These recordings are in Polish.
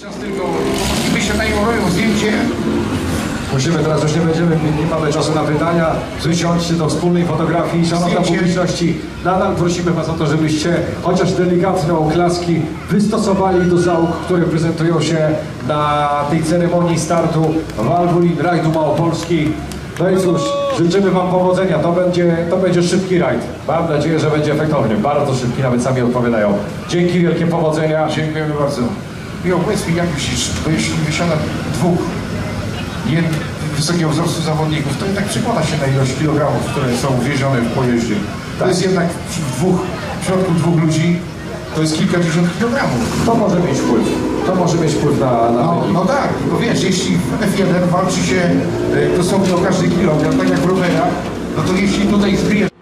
Czas tylko chłopaki się najmoroją zdjęcie. Musimy teraz już nie będziemy, nie mamy czasu na pytania. Wysiądźcie do wspólnej fotografii. Szanowna Zdjęcie. publiczności, nadal prosimy Was o to, żebyście chociaż delikatne oklaski wystosowali do załóg, które prezentują się na tej ceremonii startu Walwulin Rajdu Małopolski. No i cóż, życzymy Wam powodzenia. To będzie, to będzie szybki rajd. Mam nadzieję, że będzie efektowny. Bardzo szybki, nawet sami odpowiadają. Dzięki, wielkie powodzenia. Dziękujemy bardzo. Jo, powiedz mi, jak myślisz, bo jeśli wysiada dwóch wysokiego wzrostu zawodników, to i tak przekłada się na ilość kilogramów, które są wiezione w pojeździe. To jest jednak w, dwóch, w środku dwóch ludzi, to jest kilkadziesiąt kilogramów. To może mieć wpływ. To może mieć wpływ na, na No, no tak, bo wiesz, jeśli w F1 walczy się e, dosłownie o każdy kilogram, tak jak w rowerach, no to jeśli tutaj zbijesz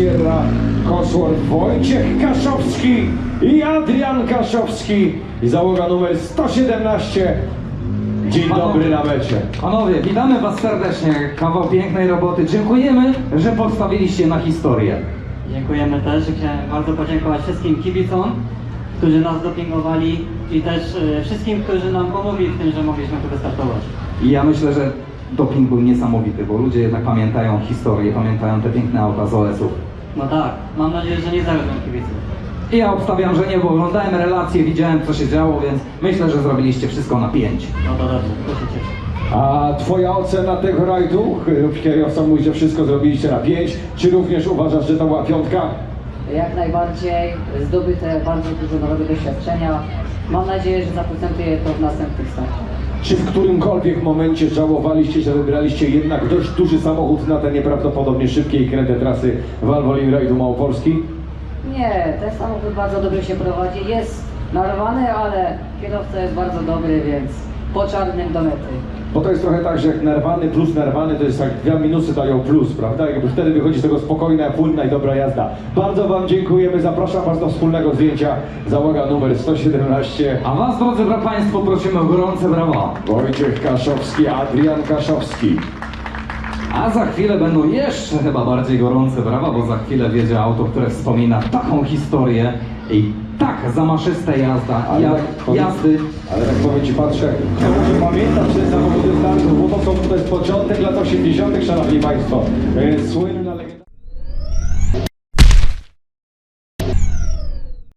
Sierra Wojciech Kaszowski i Adrian Kaszowski i załoga numer 117. Dzień dobry na mecie. Panowie, witamy Was serdecznie. Kawał pięknej roboty. Dziękujemy, że postawiliście na historię. Dziękujemy też. Chciałem bardzo podziękować wszystkim kibicom, którzy nas dopingowali i też e, wszystkim, którzy nam pomogli w tym, że mogliśmy tu wystartować. I ja myślę, że doping był niesamowity, bo ludzie jednak pamiętają historię, pamiętają te piękne auta z OS-ów. No tak, mam nadzieję, że nie zawiodłem kibiców. I ja obstawiam, że nie, bo oglądałem relacje, widziałem co się działo, więc myślę, że zrobiliście wszystko na pięć. No to dobrze, to się cieszę. A twoja ocena tego rajdu? Kierowca mówi, że wszystko zrobiliście na 5. Czy również uważasz, że to była piątka? Jak najbardziej zdobyte bardzo dużo nowego doświadczenia. Mam nadzieję, że zaprocentuje to w następnych startach. Czy w którymkolwiek momencie żałowaliście, że wybraliście jednak dość duży samochód na te nieprawdopodobnie szybkie i kręte trasy Valvoline Rajdu Małopolski? Nie, ten samochód bardzo dobrze się prowadzi. Jest narwany, ale kierowca jest bardzo dobry, więc po czarnym do mety. Bo to jest trochę tak, że jak nerwany plus nerwany to jest jak dwa minusy dają plus, prawda? Jakby wtedy wychodzi z tego spokojna, płynna i dobra jazda. Bardzo Wam dziękujemy, zapraszam Was do wspólnego zdjęcia. Załoga numer 117. A Was, drodzy Państwo, prosimy o gorące brawa. Wojciech Kaszowski, Adrian Kaszowski. A za chwilę będą jeszcze chyba bardziej gorące brawa, bo za chwilę wiedzie auto, które wspomina taką historię i tak zamaszyste jazda, Ale ja, tak jazdy. Ale tak powiem Ci, patrzę, kto może pamiętać ten samochód startu, bo to, są, to jest początek lat 80., szanowni Państwo. E, Słynna.